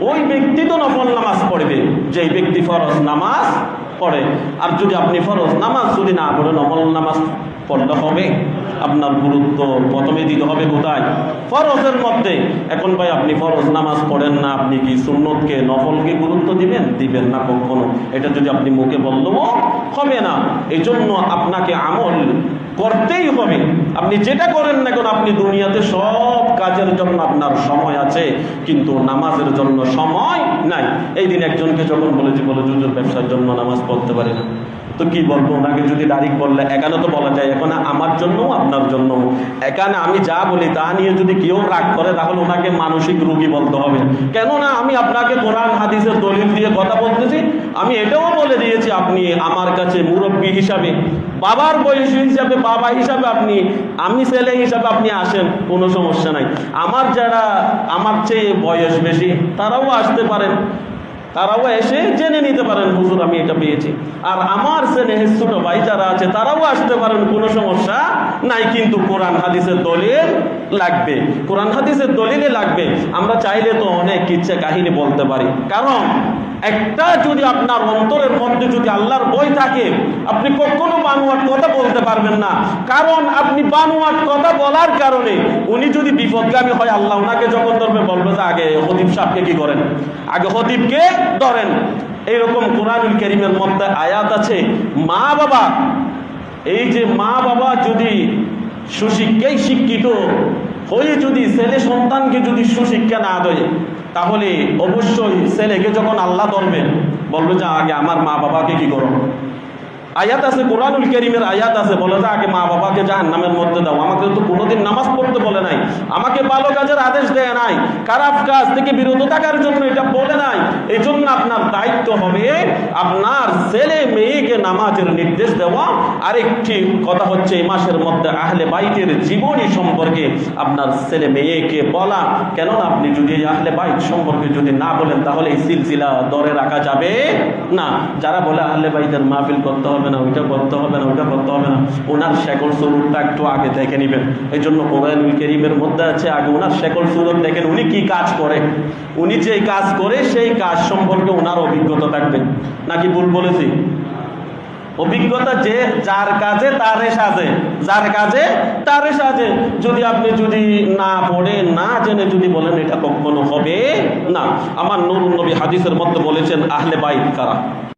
ওই ব্যক্তি তো নফল নামাজ পড়বে যে ব্যক্তি ফরজ নামাজ পড়ে। আর যদি আপনি ফরজ নামাজ যদি না পড়ে, নফল নামাজ পড়তে হবে। আপনার গুরুত্ব প্রথমে দিতে হবে কোথায়? ফরজের মধ্যে। এখন ভাই, আপনি ফরজ নামাজ পড়েন না, আপনি কি সুন্নতকে, নফলকে গুরুত্ব দিবেন? দিবেন না কখনো। এটা যদি আপনি মুখে বললেও হবে না। এই জন্য আপনাকে আমল করতেই হবে। আপনি যেটা করেন না কেন, আপনি দুনিয়াতে সব কাজের জন্য আপনার সময় আছে, কিন্তু নামাজের জন্য সময় নাই। এই দিন একজনকে যখন বলেছি, বলে জুজুর ব্যবসার জন্য নামাজ পড়তে পারি না। তো কি বলব? ওনাকে যদি ডাইরেক্ট বললে, এখানে তো বলা যায়, এখন আমার জন্য আপনার জন্য এখানে আমি যা বলি, তা নিয়ে যদি কেউ রাগ করে, তাহলে ওনাকে মানসিক রোগী বলতে হবে। কেননা, আমি আপনাকে কোরআন, হাদিসের দলিল দিয়ে কথা বলতেছি, আমি এটাও আপনি আমার কাছে মুরব্বী হিসাবে, বাবার বয়স হিসাবে, বাবা হিসাবে আপনি, আমি ছেলে হিসাবে আপনি আসেন, কোনো সমস্যা নাই। আমার যারা, আমার চেয়ে বয়স বেশি, তারাও আসতে পারেন। তারাও এসে জেনে নিতে পারেন, হুজুর, আমি এটা পেয়েছি। আর আমার ছেলে ছোট ভাই যারা আছে, তারাও আসতে পারেন, কোনো সমস্যা নাই, কিন্তু কোরআন হাদিসের দলিল লাগবে। কোরআন হাদিসের দলিলে লাগবে। আমরা চাইলে তো অনেক ইচ্ছে কাহিনী বলতে পারি। কারণ একটা যদি আপনার অন্তরের মধ্যে যদি আল্লাহর বই থাকে, আপনি কখনো বানুয়াট কথা বলতে পারবেন না। কারণ আপনি বানুয়াট কথা বলার কারণে উনি যদি বিপদগামী হয়, আল্লাহ ওনাকে যখন ধরবে, বলবে যে, আগে হদিব সাহেবকে কি করেন? আগে হদিবকে ধরেন, এইরকম কোরআনুল করিমের মধ্যে আয়াত আছে, মা বাবা, এই যে মা বাবা যদি সুশিক্ষাই শিক্ষিত হয়ে যদি ছেলে সন্তানকে যদি সুশিক্ষা না দেয়, তাহলে অবশ্যই ছেলেকে যখন আল্লাহ ধরবেন, বলবে যে আগে আমার মা বাবাকে কি করো? আয়াত আছে, কোরআনুল করিমের আয়াত আছে, বলে যে আগে মা বাবাকে জাহান নামের মধ্যে দাও। আমাকে তো কোনোদিন নামাজ পড়তে বলে নাই। আমাকে ভালো কাজের আদেশ দেয় নাই। খারাপ কাজ থেকে বিরত থাকার জন্য এটা বলে নাই। এই জন্য আপনার দায়িত্ব হবে আপনার ছেলে মেয়েকে নামাজের নির্দেশ দেওয়া। আরেকটি কথা হচ্ছে, এই মাসের মধ্যে আহলে বাইতের জীবনী সম্পর্কে আপনার ছেলে মেয়েকে বলা। কেননা আপনি যদি আহলে বাইত সম্পর্কে যদি না বলেন, তাহলে এই সিলসিলা দরে রাখা যাবে না। যারা বলে আহলে বাইতের মাহফিল করতে হবে না, ওইটা করতে হবে না, ওইটা করতে হবে না। ওনার শেকল সুরুরটা একটু আগে দেখে নেবেন। এই জন্য কোরআনুল করিমের মধ্যে আছে আগে ওনার শেকল সুরুর দেখেন, উনি কি কাজ করে? উনি যে কাজ করে, সেই কাজ সম্পর্কে ওনার অভিজ্ঞতা থাকবে। নাকি ভুল বলেছি? অভিজ্ঞতা যে যার কাজে, তারে সাজে। যার কাজে, তারে সাজে। যদি আপনি যদি না পড়ে, না জেনে যদি বলেন, এটা কখনো হবে না। আমার নুর নবী হাদিসের মধ্যে বলেছেন, আহলে বাইত কারা?